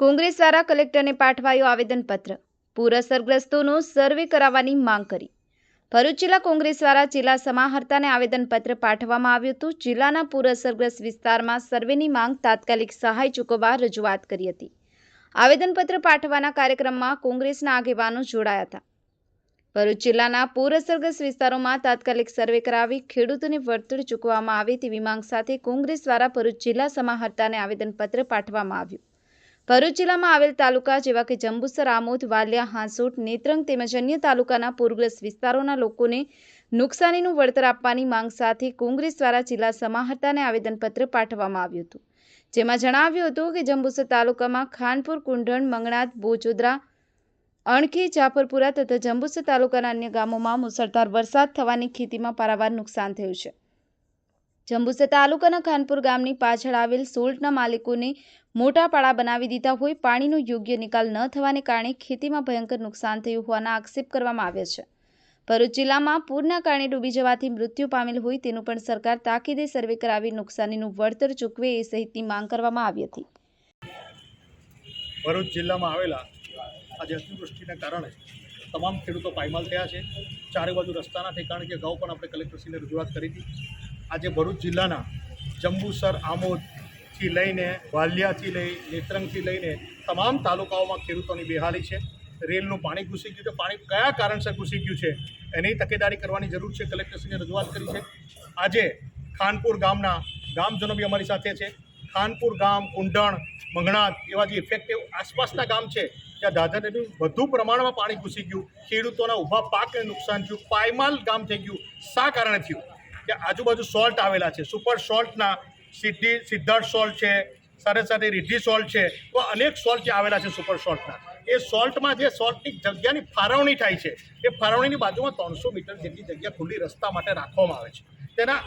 કોંગ્રેસ દ્વારા કલેક્ટરને પાઠવાયું આવેદનપત્ર. પૂર અસરગ્રસ્તોનો સર્વે કરાવવાની માંગ કરી. ભરૂચ જિલ્લા કોંગ્રેસ દ્વારા જિલ્લા સમાહર્તાને આવેદનપત્ર પાઠવવામાં આવ્યું હતું. જિલ્લાના પૂર અસરગ્રસ્ત વિસ્તારમાં સર્વેની માંગ તાત્કાલિક સહાય ચૂકવવા રજૂઆત કરી હતી. આવેદનપત્ર પાઠવવાના કાર્યક્રમમાં કોંગ્રેસના આગેવાનો જોડાયા હતા. ભરૂચ જિલ્લાના પૂર અસરગ્રસ્ત વિસ્તારોમાં તાત્કાલિક સર્વે કરાવી ખેડૂતોને વળતર ચૂકવવામાં આવે તેવી માંગ સાથે કોંગ્રેસ દ્વારા ભરૂચ જિલ્લા સમાહર્તાને આવેદનપત્ર પાઠવવામાં આવ્યું. ભરૂચ જિલ્લામાં આવેલ તાલુકા જેવા કે જંબુસર, આમોદ, વાલિયા, હાંસોટ, નેત્રંગ તેમજ અન્ય તાલુકાના પૂરગ્રસ્ત વિસ્તારોના લોકોને નુકસાનીનું વળતર આપવાની માંગ સાથે કોંગ્રેસ દ્વારા જિલ્લા સમાહર્તાને આવેદનપત્ર પાઠવવામાં આવ્યું હતું. જેમાં જણાવ્યું હતું કે જંબુસર તાલુકામાં ખાનપુર, કુંઢણ મંગણાત બોચોદરા અણખી, જાફરપુરા તથા જંબુસર તાલુકાના અન્ય ગામોમાં મુસળધાર વરસાદ થવાની ખેતીમાં પારાવાર નુકસાન થયું છે. જંબુસર તાલુકાના ખાનપુર ગામની પાછળ આવેલ સોલ્ટના માલિકોને મોટા પાળા બનાવી દીધા હોય, પાણીનો યોગ્ય નિકાલ ન થવાને કારણે ખેતીમાં ભયંકર નુકસાન થયું હોવાના આક્ષેપ કરવામાં આવ્યા છે. ભરૂચ જિલ્લામાં પૂરના કારણે ડૂબી જવાથી મૃત્યુ પામેલ હોય તેનું પણ સરકાર તાકીદે સર્વે કરાવી નુકસાનીનું વળતર ચૂકવે એ સહિતની માંગ કરવામાં આવી હતી. ભરૂચ જિલ્લામાં આવેલા આજે અતિવૃષ્ટિને કારણે તમામ ખેડૂતો પાયમાલ થયા છે. ચારે બાજુ રસ્તાના કારણ કે અગાઉ પણ આપણે કલેક્ટરશ્રીને રજૂઆત કરી હતી. આજે ભરૂચ જિલ્લાના જંબુસર, આમોદથી લઈને વાલિયાથી લઈ, નેત્રંગથી લઈને તમામ તાલુકાઓમાં ખેડૂતોની બેહાલી છે. રેલનું પાણી ઘૂસી ગયું છે. પાણી કયા કારણસર ઘૂસી ગયું છે એની તકેદારી કરવાની જરૂર છે. કલેક્ટરશ્રીને રજૂઆત કરી છે. આજે ખાનપુર ગામના ગામજનો બી અમારી સાથે છે. ખાનપુર ગામ, કુંડણ મંગણાત એવા જે ઇફેક્ટિવ આસપાસના ગામ છે, ત્યાં દાદરનું વધુ પ્રમાણમાં પાણી ઘૂસી ગયું. ખેડૂતોના ઊભા પાકને નુકસાન થયું. પાયમાલ ગામ થઈ ગયું. શા કારણે થયું? કે આજુબાજુ સોલ્ટ આવેલા છે. સુપર સોલ્ટના સિદ્ધિ, સિદ્ધાર્થ સોલ્ટ છે સાથે સાથે રિદ્ધિ સોલ્ટ છે, તો અનેક સોલ્ટ જે આવેલા છે સુપર સોલ્ટના. એ સોલ્ટમાં જે સોલ્ટની જગ્યાની ફાળવણી થાય છે, એ ફાળવણીની બાજુમાં ત્રણસો મીટર જેટલી જગ્યા ખુલ્લી રસ્તા માટે રાખવામાં આવે છે. તેના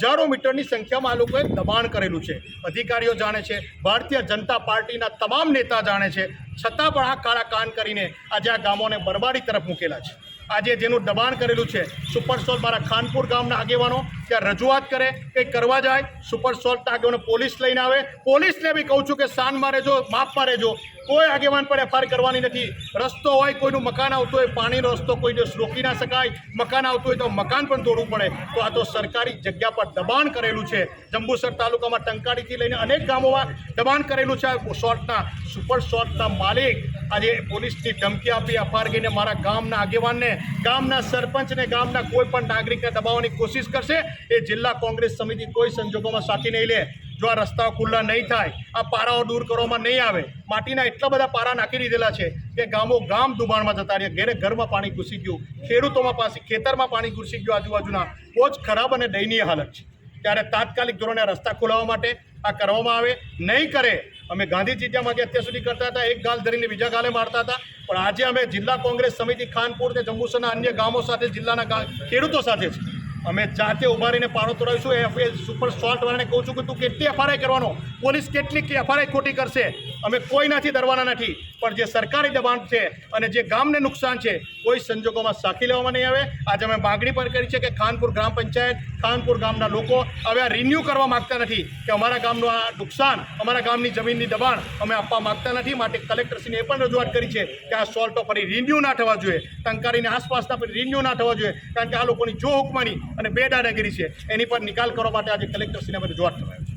હજારો મીટરની સંખ્યામાં આ લોકોએ દબાણ કરેલું છે. અધિકારીઓ જાણે છે, ભારતીય જનતા પાર્ટીના તમામ નેતા જાણે છે, છતાં પણ આ કાળા કાન કરીને આજે આ ગામોને બરબાદી તરફ મૂકેલા છે. આજે જેનું દબાણ કરેલું છે, સુપર સોલ મારા ખાનપુર ગામના આગેવાનો, ત્યાં રજૂઆત કરે કંઈક કરવા જાય, સુપર સોલ્ટના આગેવાનો પોલીસ લઈને આવે. પોલીસને બી કહું છું કે શાનમાં રહેજો, માપમાં રહેજો. કોઈ આગેવાન પર એફઆઈઆર કરવાની નથી. રસ્તો હોય, કોઈનું મકાન આવતું હોય, પાણીનો રસ્તો કોઈને રોકી ના શકાય. મકાન આવતું હોય તો મકાન પણ તોડવું પડે. તો આ તો સરકારી જગ્યા પર દબાણ કરેલું છે. જંબુસર તાલુકામાં ટંકાડીથી લઈને અનેક ગામોમાં દબાણ કરેલું છે આ શોર્ટના સુપર શોર્ટના માલિક. આજે પોલીસની ધમકી આપી ગઈને મારા ગામના આગેવાનને, ગામના સરપંચને, ગામના કોઈ પણ નાગરિકને દબાવવાની કોશિશ કરશે, એ જિલ્લા કોંગ્રેસ સમિતિ કોઈ સંજોગોમાં સાથી નહીં લે. જો આ રસ્તાઓ ખુલ્લા નહીં થાય, આ પારાઓ દૂર કરવામાં નહીં આવે, માટીના એટલા બધા પારા નાખી દીધેલા છે કે ગામો ગામ દુબાણમાં જતા રહ્યા, ઘેરે ઘરમાં પાણી ઘૂસી ગયું, ખેડૂતોમાં પાસે ખેતરમાં પાણી ઘૂસી ગયું આજુબાજુના, બહુ જ ખરાબ અને દયનીય હાલત છે. ત્યારે તાત્કાલિક ધોરણે રસ્તા ખોલાવવા માટે આ કરવામાં આવે, નહીં કરે, અમે ગાંધીજી જ્યાં માગે અત્યાર સુધી કરતા હતા, એક ગાલ ધરીને બીજા ગાલે મારતા હતા. પણ આજે અમે જિલ્લા કોંગ્રેસ સમિતિ ખાનપુર ને જંબુસરના અન્ય ગામો સાથે જિલ્લાના ખેડૂતો સાથે છે અમે જાતે ઊભા રહીને પાડો તોડાવીશું. એ સુપર સોલ્ટ વાળાને કહું છું કે તું કેટલી એફઆરઆઈ કરવાનો? પોલીસ કેટલી એફઆરઆઈ ખોટી કરશે? અમે કોઈનાથી ડરવાના નથી. પણ જે સરકારી દબાણ છે અને જે ગામને નુકસાન છે, કોઈ સંજોગોમાં સાખી લેવામાં નહીં આવે. આજે અમે માગણી પણ કરી છે કે ખાનપુર ગ્રામ પંચાયત, ખાનપુર ગામના લોકો હવે આ રિન્યૂ કરવા માગતા નથી કે અમારા ગામનું આ નુકસાન, અમારા ગામની જમીનની દબાણ અમે આપવા માગતા નથી. માટે કલેક્ટરશ્રીને એ પણ રજૂઆત કરી છે કે આ સોલ્ટો ફરી રિન્યૂ ના થવા જોઈએ. ટંકારીની આસપાસના ફરી રિન્યૂ ના થવા જોઈએ. કારણ કે આ લોકોની જો હુકમાની અને બે દાદાગીરી છે. એની પર નિકાલ કરવા માટે આજે કલેક્ટરશ્રીને બધું જોવા કરાવી